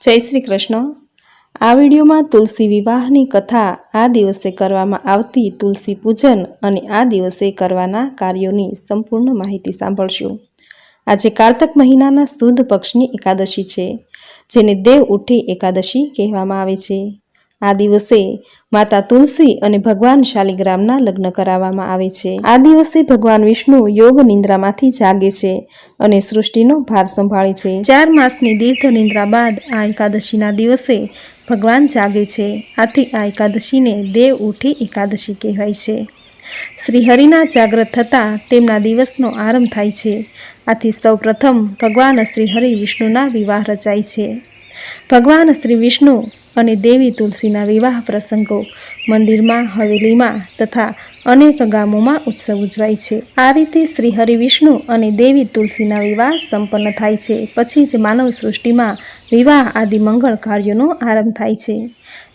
જય શ્રી કૃષ્ણ. આ વિડીયોમાં તુલસી વિવાહની કથા આ દિવસે કરવામાં આવતી તુલસી પૂજન અને આ દિવસે કરવાના કાર્યોની સંપૂર્ણ માહિતી સાંભળશું. આજે કારતક મહિનાના સુદ પક્ષની એકાદશી છે, જેને દેવ ઉઠી એકાદશી કહેવામાં આવે છે. આ દિવસે માતા તુલસી અને ભગવાન શાલિગ્રામના લગ્ન કરાવવામાં આવે છે. આ દિવસે ભગવાન વિષ્ણુ યોગ નિંદ્રામાંથી જાગે છે અને સૃષ્ટિનો ભાર સંભાળે છે. ચાર માસની દીર્ઘ નિંદ્રા બાદ આ એકાદશીના દિવસે ભગવાન જાગે છે. આથી આ એકાદશીને દેવ ઉઠી એકાદશી કહેવાય છે. શ્રીહરિના જાગ્રત થતાં તેમના દિવસનો આરંભ થાય છે. આથી સૌ પ્રથમ ભગવાન શ્રી હરિ વિષ્ણુના વિવાહ રચાય છે. ભગવાન શ્રી વિષ્ણુ અને દેવી તુલસીના વિવાહ પ્રસંગો મંદિરમાં, હવેલીમાં તથા અનેક ગામોમાં ઉત્સવ ઉજવાય છે. આ રીતે શ્રી હરિ વિષ્ણુ અને દેવી તુલસીના વિવાહ સંપન્ન થાય છે. પછી જ માનવ સૃષ્ટિમાં વિવાહ આદિ મંગળ કાર્યોનો આરંભ થાય છે.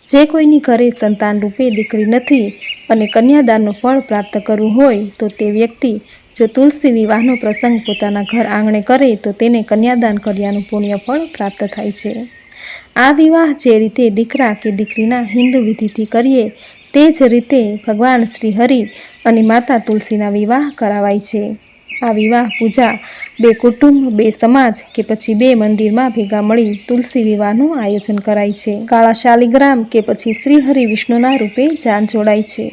જે કોઈની ઘરે સંતાન રૂપે દીકરી નથી અને કન્યાદાનનું ફળ પ્રાપ્ત કરવું હોય તો તે વ્યક્તિ જો તુલસી વિવાહનો પ્રસંગ પોતાના ઘર આંગણે કરે તો તેને કન્યાદાન કર્યાનું પુણ્ય ફળ પ્રાપ્ત થાય છે. આ વિવાહ જે રીતે દીકરા કે દીકરીના હિન્દુ વિધિથી કરીએ, તે જ રીતે ભગવાન શ્રી હરિ અને માતા તુલસીના વિવાહ કરાવાય છે. આ વિવાહ પૂજા બે કુટુંબ, બે સમાજ કે પછી બે મંદિરમાં ભેગા મળી તુલસી વિવાહનું આયોજન કરાય છે. કાળા શાલિગ્રામ કે પછી શ્રી હરિ વિષ્ણુના રૂપે જાન જોડાય છે.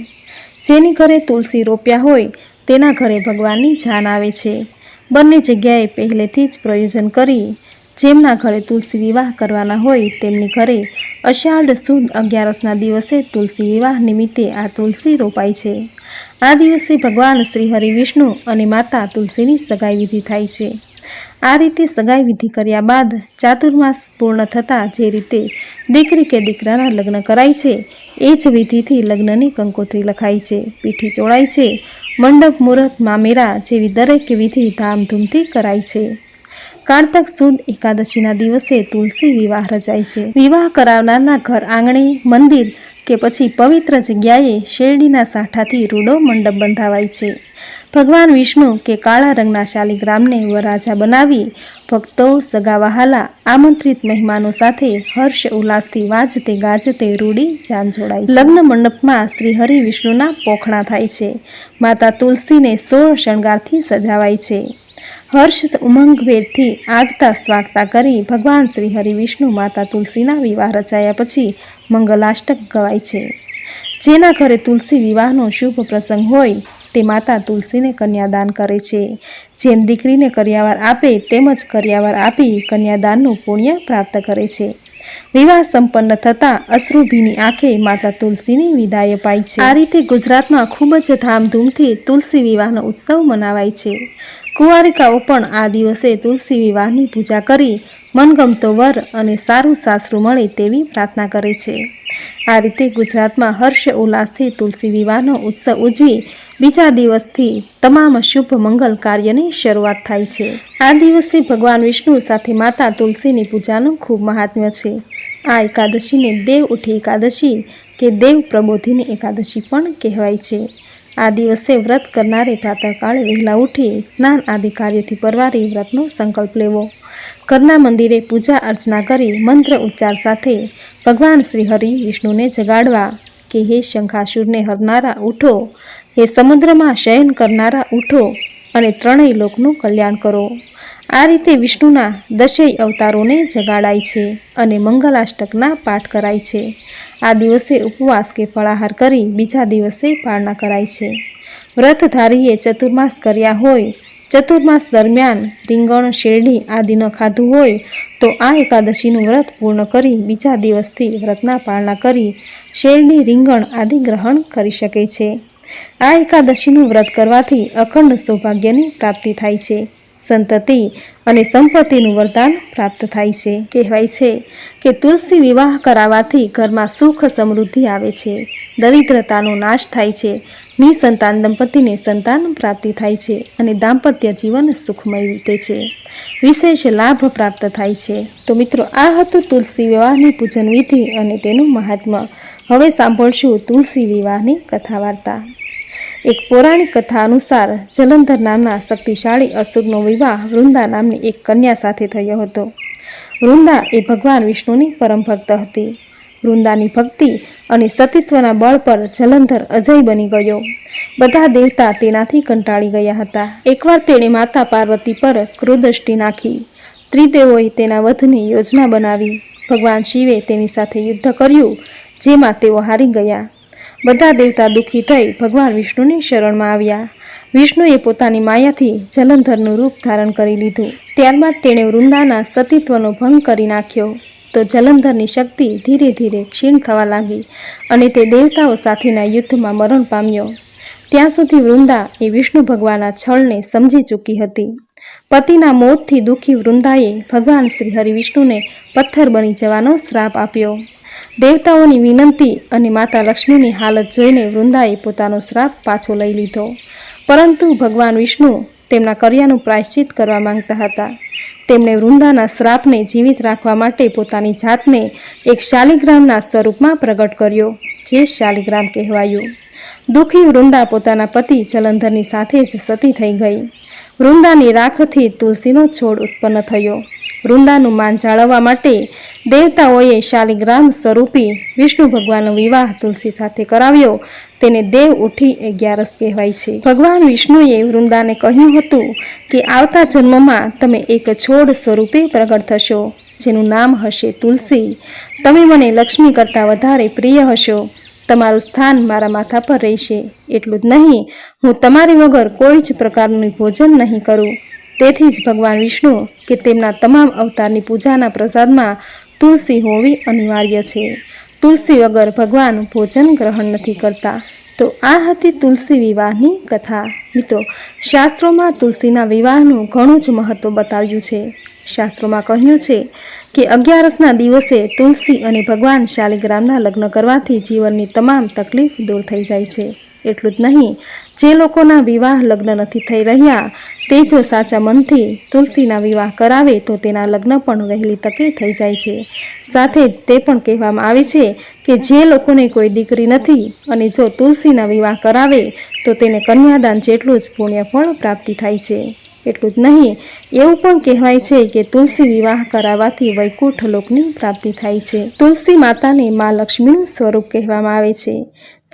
જેની ઘરે તુલસી રોપ્યા હોય, તેના ઘરે ભગવાનની જાન આવે છે. બંને જગ્યાએ પહેલેથી જ પ્રયોજન કરી જેમના ઘરે તુલસી વિવાહ કરવાના હોય તેમની ઘરે અષાઢ સુદ અગિયારસના દિવસે તુલસી વિવાહ નિમિત્તે આ તુલસી રોપાય છે. આ દિવસે ભગવાન શ્રી હરિ વિષ્ણુ અને માતા તુલસીની સગાઈ વિધિ થાય છે. આ રીતે સગાઈ વિધિ કર્યા બાદ ચાતુર્માસ પૂર્ણ થતાં જે રીતે દીકરી કે દીકરાના લગ્ન કરાય છે, એ જ વિધિથી લગ્નની કંકોત્રી લખાય છે. પીઠી ચોળાય છે. મંડપ મુહૂર્ત મામેરા જેવી દરેક વિધિ ધામધૂમથી કરાય છે. કારતક સુદ એકાદશીના દિવસે તુલસી વિવાહ રચાય છે. વિવાહ કરાવનારના ઘર આંગણે, મંદિર કે પછી પવિત્ર જગ્યાએ શેરડીના સાંઠાથી રૂડો મંડપ બંધાવાય છે. ભગવાન વિષ્ણુ કે કાળા રંગના શાલિગ્રામને વરાજા બનાવી, ભક્તો, સગાવહાલા, આમંત્રિત મહેમાનો સાથે હર્ષ ઉલ્લાસથી વાજતે ગાજતે રૂડી જાન જોડાય લગ્ન મંડપમાં શ્રી હરિ વિષ્ણુના પોખણા થાય છે. માતા તુલસીને સોળ શણગારથી સજાવાય છે. હર્ષ ઉમંગભેરથી આગતા સ્વાગતા કરી ભગવાન શ્રી હરિ વિષ્ણુ માતા તુલસીના વિવાહ રચાયા પછી મંગલાષ્ટક ગવાય છે. જેના ઘરે તુલસી વિવાહનો શુભ પ્રસંગ હોય તે માતા તુલસીને કન્યાદાન કરે છે. જેમ દીકરીને કર્યાવાર આપે તેમજ કર્યાવાર આપી કન્યાદાનનું પુણ્ય પ્રાપ્ત કરે છે. વિવાહ સંપન્ન થતાં અશ્રુભીની આંખે માતા તુલસીની વિદાય અપાય છે. આ રીતે ગુજરાતમાં ખૂબ જ ધામધૂમથી તુલસી વિવાહનો ઉત્સવ મનાવાય છે. કુંવારિકાઓ પણ આ દિવસે તુલસી વિવાહની પૂજા કરી મનગમતો વર અને સારું સાસરું મળે તેવી પ્રાર્થના કરે છે. આ રીતે ગુજરાતમાં હર્ષ ઉલ્લાસથી તુલસી વિવાહનો ઉત્સવ ઉજવી બીજા દિવસથી તમામ શુભ મંગલ કાર્યની શરૂઆત થાય છે. આ દિવસે ભગવાન વિષ્ણુ સાથે માતા તુલસીની પૂજાનું ખૂબ મહાત્મ્ય છે. આ એકાદશીને દેવ ઉઠી એકાદશી કે દેવ પ્રબોધિની એકાદશી પણ કહેવાય છે. આ દિવસે વ્રત કરનારે પ્રાતઃકાળ વહેલા ઉઠી સ્નાન આદિ કાર્યથી પરવારી વ્રતનો સંકલ્પ લેવો. ઘરના મંદિરે પૂજા અર્ચના કરી મંત્ર ઉચ્ચાર સાથે ભગવાન શ્રી હરિ વિષ્ણુને જગાડવા કે હે શંખાસુરને હરનારા ઉઠો, હે સમુદ્રમાં શયન કરનારા ઉઠો અને ત્રણેય લોકનું કલ્યાણ કરો. આ રીતે વિષ્ણુના દશેય અવતારોને જગાડાય છે અને મંગલાષ્ટકના પાઠ કરાય છે. આ દિવસે ઉપવાસ કે ફળાહાર કરી બીજા દિવસે પાળના કરાય છે. વ્રતધારીએ ચતુર્માસ કર્યા હોય, ચતુર્માસ દરમિયાન રીંગણ, શેરડી આદિ ન ખાધું હોય, તો આ એકાદશીનું વ્રત પૂર્ણ કરી બીજા દિવસથી વ્રતના પાળના કરી શેરડી, રીંગણ આદિ ગ્રહણ કરી શકે છે. આ એકાદશીનું વ્રત કરવાથી અખંડ સૌભાગ્યની પ્રાપ્તિ થાય છે. સંતતિ અને સંપત્તિનું વરદાન પ્રાપ્ત થાય છે. કહેવાય છે કે તુલસી વિવાહ કરાવવાથી ઘરમાં સુખ સમૃદ્ધિ આવે છે. દરિદ્રતાનો નાશ થાય છે. નિસંતાન દંપતીને સંતાન પ્રાપ્તિ થાય છે અને દાંપત્ય જીવન સુખમય વીતે છે. વિશેષ લાભ પ્રાપ્ત થાય છે. તો મિત્રો, આ હતું તુલસી વિવાહની પૂજન વિધિ અને તેનું મહાત્મ્ય. હવે સાંભળશું તુલસી વિવાહની કથા વાર્તા એક પૌરાણિક કથા અનુસાર જલંધર નામના શક્તિશાળી અસુરનો વિવાહ વૃંદા નામની એક કન્યા સાથે થયો હતો. વૃંદા એ ભગવાન વિષ્ણુની પરમ ભક્ત હતી. વૃંદાની ભક્તિ અને સતીત્વના બળ પર જલંધર અજય બની ગયો. બધા દેવતા તેનાથી કંટાળી ગયા હતા. એકવાર તેણે માતા પાર્વતી પર ક્રોદષ્ટિ નાખી. ત્રિદેવોએ તેના વધની યોજના બનાવી. ભગવાન શિવે તેની સાથે યુદ્ધ કર્યું, જેમાં તેઓ હારી ગયા. બધા દેવતા દુઃખી થઈ ભગવાન વિષ્ણુની શરણમાં આવ્યા. વિષ્ણુએ પોતાની માયાથી જલંધરનું રૂપ ધારણ કરી લીધું. ત્યારબાદ તેણે વૃંદાના સતીત્વનો ભંગ કરી નાખ્યો. તો જલંધરની શક્તિ ધીરે ધીરે ક્ષીણ થવા લાગી અને તે દેવતાઓ સાથેના યુદ્ધમાં મરણ પામ્યો. ત્યાં સુધી વૃંદા એ વિષ્ણુ ભગવાનના છળને સમજી ચૂકી હતી. પતિના મોતથી દુઃખી વૃંદાએ ભગવાન શ્રી હરિવિષ્ણુને પથ્થર બની જવાનો શ્રાપ આપ્યો. દેવતાઓની વિનંતી અને માતા લક્ષ્મીની હાલત જોઈને વૃંદાએ પોતાનો શ્રાપ પાછો લઈ લીધો. પરંતુ ભગવાન વિષ્ણુ તેમના કર્યાનું પ્રાયશ્ચિત કરવા માંગતા હતા. તેમણે વૃંદાના શ્રાપને જીવિત રાખવા માટે પોતાની જાતને એક શાલિગ્રામના સ્વરૂપમાં પ્રગટ કર્યો, જે શાલિગ્રામ કહેવાયું. દુઃખી વૃંદા પોતાના પતિ જલંધરની સાથે જ સતી થઈ ગઈ. વૃંદાની રાખથી તુલસીનો છોડ ઉત્પન્ન થયો. વૃંદાનું માન જાળવવા માટે દેવતાઓએ શાલિગ્રામ સ્વરૂપી વિષ્ણુ ભગવાનનો વિવાહ તુલસી સાથે કરાવ્યો. તેને દેવ ઉઠી અગિયારસ કહેવાય છે. ભગવાન વિષ્ણુએ વૃંદાને કહ્યું હતું કે, આવતા જન્મમાં તમે એક છોડ સ્વરૂપે પ્રગટ થશો, જેનું નામ હશે તુલસી. તમે મને લક્ષ્મી કરતાં વધારે પ્રિય હશો. તમારું સ્થાન મારા માથા પર રહેશે. એટલું જ નહીં, હું તમારી વગર કોઈ જ પ્રકારનું ભોજન નહીં કરું. તેથી જ ભગવાન વિષ્ણુ કે તેમના તમામ અવતારની પૂજાના પ્રસાદમાં તુલસી હોવી અનિવાર્ય છે. તુલસી વગર ભગવાન ભોજન ગ્રહણ નથી કરતા. તો આ હતી તુલસી વિવાહની કથા. મિત્રો, શાસ્ત્રોમાં તુલસીના વિવાહનું ઘણું જ મહત્વ બતાવ્યું છે. શાસ્ત્રોમાં કહ્યું છે કે અગિયારસના દિવસે તુલસી અને ભગવાન શાલિગ્રામના લગ્ન કરવાથી જીવનની તમામ તકલીફ દૂર થઈ જાય છે. એટલું જ નહીં. જે લોકોના વિવાહ લગ્ન નથી થઈ રહ્યા, તે જો સાચા મનથી તુલસીના વિવાહ કરાવે તો તેના લગ્ન પણ વહેલી તકે થઈ જાય છે. સાથે જ તે પણ કહેવામાં આવે છે કે જે લોકોને કોઈ દીકરી નથી અને જો તુલસીના વિવાહ કરાવે, તો તેને કન્યાદાન જેટલું જ પુણ્ય પણ પ્રાપ્તિ થાય છે. એટલું જ નહીં, એવું પણ કહેવાય છે કે તુલસી વિવાહ કરાવવાથી વૈકુંઠ લોકની પ્રાપ્તિ થાય છે. તુલસી માતાને મા લક્ષ્મીનું સ્વરૂપ કહેવામાં આવે છે.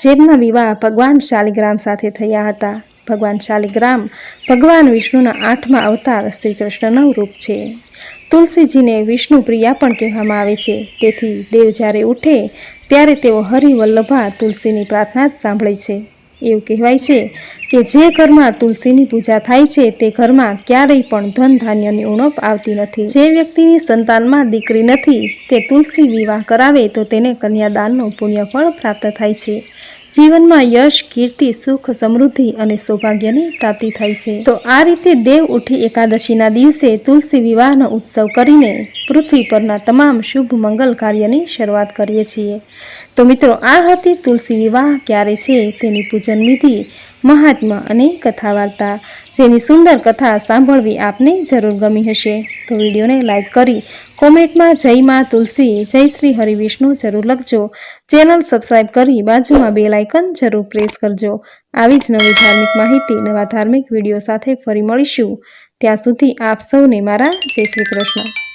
જેમના વિવાહ ભગવાન શાલિગ્રામ સાથે થયા હતા. ભગવાન શાલિગ્રામ ભગવાન વિષ્ણુના આઠમા અવતાર શ્રી કૃષ્ણનું રૂપ છે. તુલસીજીને વિષ્ણુ પ્રિયા પણ કહેવામાં આવે છે. તેથી દેવ જ્યારે ઉઠે, ત્યારે તેઓ હરિવલ્લભા તુલસીની પ્રાર્થના જ સાંભળે છે. એવું કહેવાય છે કે જે ઘરમાં તુલસીની પૂજા થાય છે, તે ઘરમાં ક્યારેય પણ ધન ધાન્યની ઉણપ આવતી નથી. જે વ્યક્તિની સંતાનમાં દીકરી નથી, તે તુલસી વિવાહ કરાવે તો તેને કન્યાદાનનું પુણ્યફળ પ્રાપ્ત થાય છે. જીવનમાં યશ, કીર્તિ, સુખ, સમૃદ્ધિ અને સૌભાગ્યની પ્રાપ્તિ થાય છે. તો આ રીતે દેવ ઉઠી એકાદશીના દિવસે તુલસી વિવાહનો ઉત્સવ કરીને પૃથ્વી પરના તમામ શુભ મંગલ કાર્યની શરૂઆત કરીએ છીએ. તો મિત્રો, આ હતી તુલસી વિવાહ, ક્યારે છે તેની પૂજન વિધિ, મહાત્મા અને કથા વાર્તા જેની સુંદર કથા સાંભળવી આપને જરૂર ગમી હશે. તો વિડીયોને લાઇક કરી, કોમેન્ટમાં જય માં તુલસી, જય શ્રી હરિવિષ્ણુ જરૂર લખજો. ચેનલ સબસ્ક્રાઈબ કરી બાજુમાં બે લાઇકન જરૂર પ્રેસ કરજો. આવી જ નવી ધાર્મિક માહિતી, નવા ધાર્મિક વીડિયો સાથે ફરી મળીશું. ત્યાં સુધી આપ સૌને મારા જય શ્રી કૃષ્ણ.